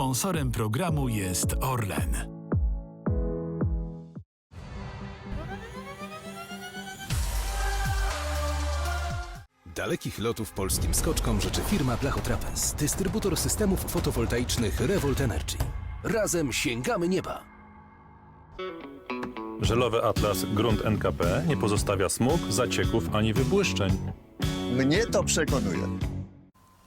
Sponsorem programu jest Orlen. Dalekich lotów polskim skoczkom życzy firma Blachotrapez, dystrybutor systemów fotowoltaicznych Revolt Energy. Razem sięgamy nieba! Żelowy atlas grunt NKP nie pozostawia smug, zacieków ani wybłyszczeń. Mnie to przekonuje.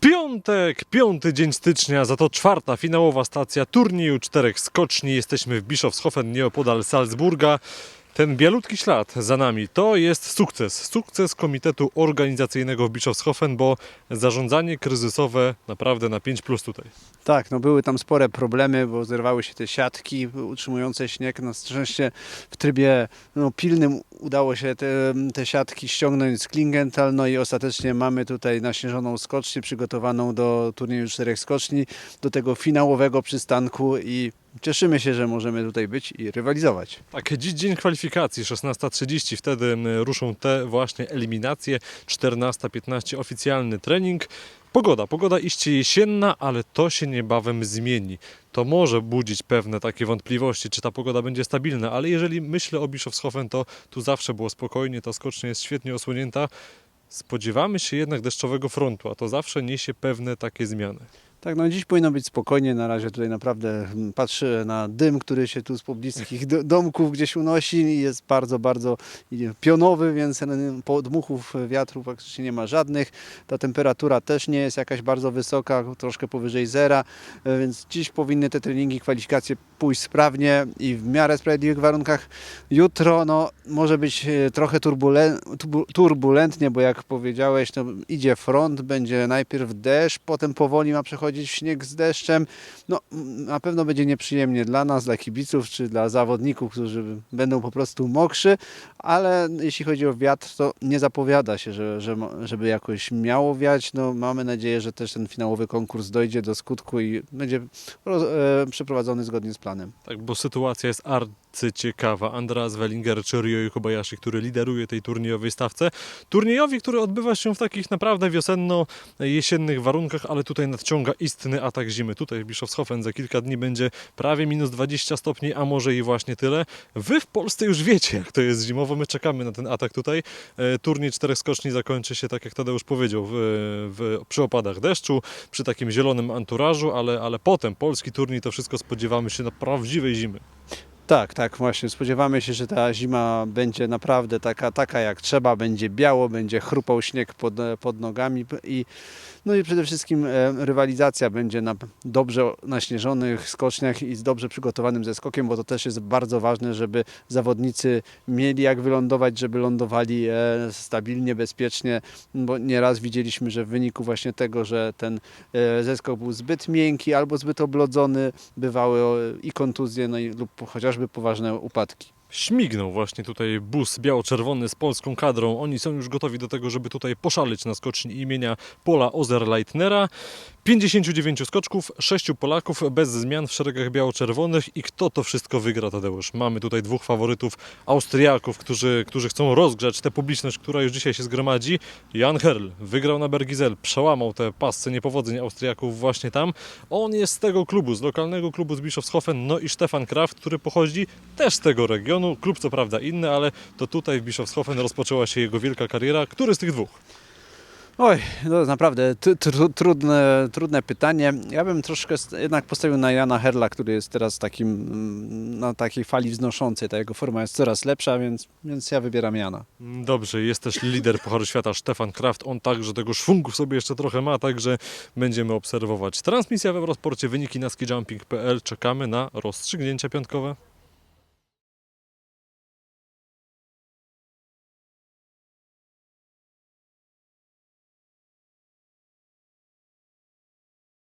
Piątek, piąty dzień stycznia, za to czwarta finałowa stacja turnieju czterech skoczni. Jesteśmy w Bischofshofen nieopodal Salzburga. Ten bialutki ślad za nami to jest sukces. Sukces Komitetu Organizacyjnego w Bischofshofen, bo zarządzanie kryzysowe naprawdę na 5 plus tutaj. Tak, no były tam spore problemy, bo zerwały się te siatki utrzymujące śnieg. Na szczęście w trybie no, pilnym udało się te, te siatki ściągnąć z Klingenthal, no i ostatecznie mamy tutaj naśnieżoną skocznię przygotowaną do turnieju czterech skoczni, do tego finałowego przystanku i cieszymy się, że możemy tutaj być i rywalizować. Tak, dziś dzień kwalifikacji, 16.30, wtedy ruszą te właśnie eliminacje, 14.15 oficjalny trening. Pogoda, pogoda iście jesienna, ale to się niebawem zmieni. To może budzić pewne takie wątpliwości, czy ta pogoda będzie stabilna, ale jeżeli myślę o Bischofshofen, to tu zawsze było spokojnie, ta skocznia jest świetnie osłonięta. Spodziewamy się jednak deszczowego frontu, a to zawsze niesie pewne takie zmiany. Tak, no dziś powinno być spokojnie. Na razie tutaj naprawdę mm, patrzę na dym, który się tu z pobliskich do, domków gdzieś unosi i jest bardzo, bardzo pionowy, więc podmuchów wiatru praktycznie nie ma żadnych. Ta temperatura też nie jest jakaś bardzo wysoka, troszkę powyżej zera, e, więc dziś powinny te treningi, kwalifikacje pójść sprawnie i w miarę sprawiedliwych warunkach. Jutro no, może być e, trochę turbulen, turbu- turbulentnie, bo jak powiedziałeś, no, idzie front, będzie najpierw deszcz, potem powoli ma przechodzić śnieg z deszczem. No, na pewno będzie nieprzyjemnie dla nas, dla kibiców czy dla zawodników, którzy będą po prostu mokrzy, ale jeśli chodzi o wiatr, to nie zapowiada się, że, że, żeby jakoś miało wiać. No, mamy nadzieję, że też ten finałowy konkurs dojdzie do skutku i będzie roz, e, przeprowadzony zgodnie z planem. Tak, bo sytuacja jest arcyciekawa. Andreas Wellinger czy Ryoyu Kobayashi, który lideruje tej turniejowej stawce. Turniejowi, który odbywa się w takich naprawdę wiosenno-jesiennych warunkach, ale tutaj nadciąga istny atak zimy. Tutaj w Bischofshofen za kilka dni będzie prawie minus 20 stopni, a może i właśnie tyle. Wy w Polsce już wiecie, jak to jest zimowo. My czekamy na ten atak tutaj. E, Turniej czterech skoczni zakończy się, tak jak Tadeusz powiedział, w, w, przy opadach deszczu, przy takim zielonym anturażu, ale, ale potem polski turniej to wszystko spodziewamy się na prawdziwej zimy. Tak, tak, właśnie. Spodziewamy się, że ta zima będzie naprawdę taka, taka jak trzeba, będzie biało, będzie chrupał śnieg pod, pod nogami i no i przede wszystkim e, rywalizacja będzie na dobrze naśnieżonych skoczniach i z dobrze przygotowanym zeskokiem, bo to też jest bardzo ważne, żeby zawodnicy mieli jak wylądować, żeby lądowali e, stabilnie, bezpiecznie, bo nieraz widzieliśmy, że w wyniku właśnie tego, że ten e, zeskok był zbyt miękki albo zbyt oblodzony, bywały i kontuzje, no i lub chociażby poważne upadki. Śmignął właśnie tutaj bus biało-czerwony z polską kadrą. Oni są już gotowi do tego, żeby tutaj poszaleć na skoczni imienia Pola Ozerleitnera. 59 skoczków, 6 Polaków bez zmian w szeregach biało-czerwonych. I kto to wszystko wygra, Tadeusz? Mamy tutaj dwóch faworytów Austriaków, którzy, którzy chcą rozgrzać tę publiczność, która już dzisiaj się zgromadzi. Jan Herl wygrał na Bergizel, przełamał te pasce niepowodzeń Austriaków właśnie tam. On jest z tego klubu, z lokalnego klubu z Bischofshofen. No i Stefan Kraft, który pochodzi też z tego regionu. Klub co prawda inny, ale to tutaj w Bischofshofen rozpoczęła się jego wielka kariera. Który z tych dwóch? Oj, to jest naprawdę tr- tr- trudne, trudne pytanie. Ja bym troszkę jednak postawił na Jana Herla, który jest teraz takim, mm, na takiej fali wznoszącej. Ta jego forma jest coraz lepsza, więc, więc ja wybieram Jana. Dobrze, jest też lider Pucharu Świata Stefan Kraft. On także tego szwungu sobie jeszcze trochę ma, także będziemy obserwować. Transmisja w Eurosporcie, wyniki na skijumping.pl. Czekamy na rozstrzygnięcia piątkowe.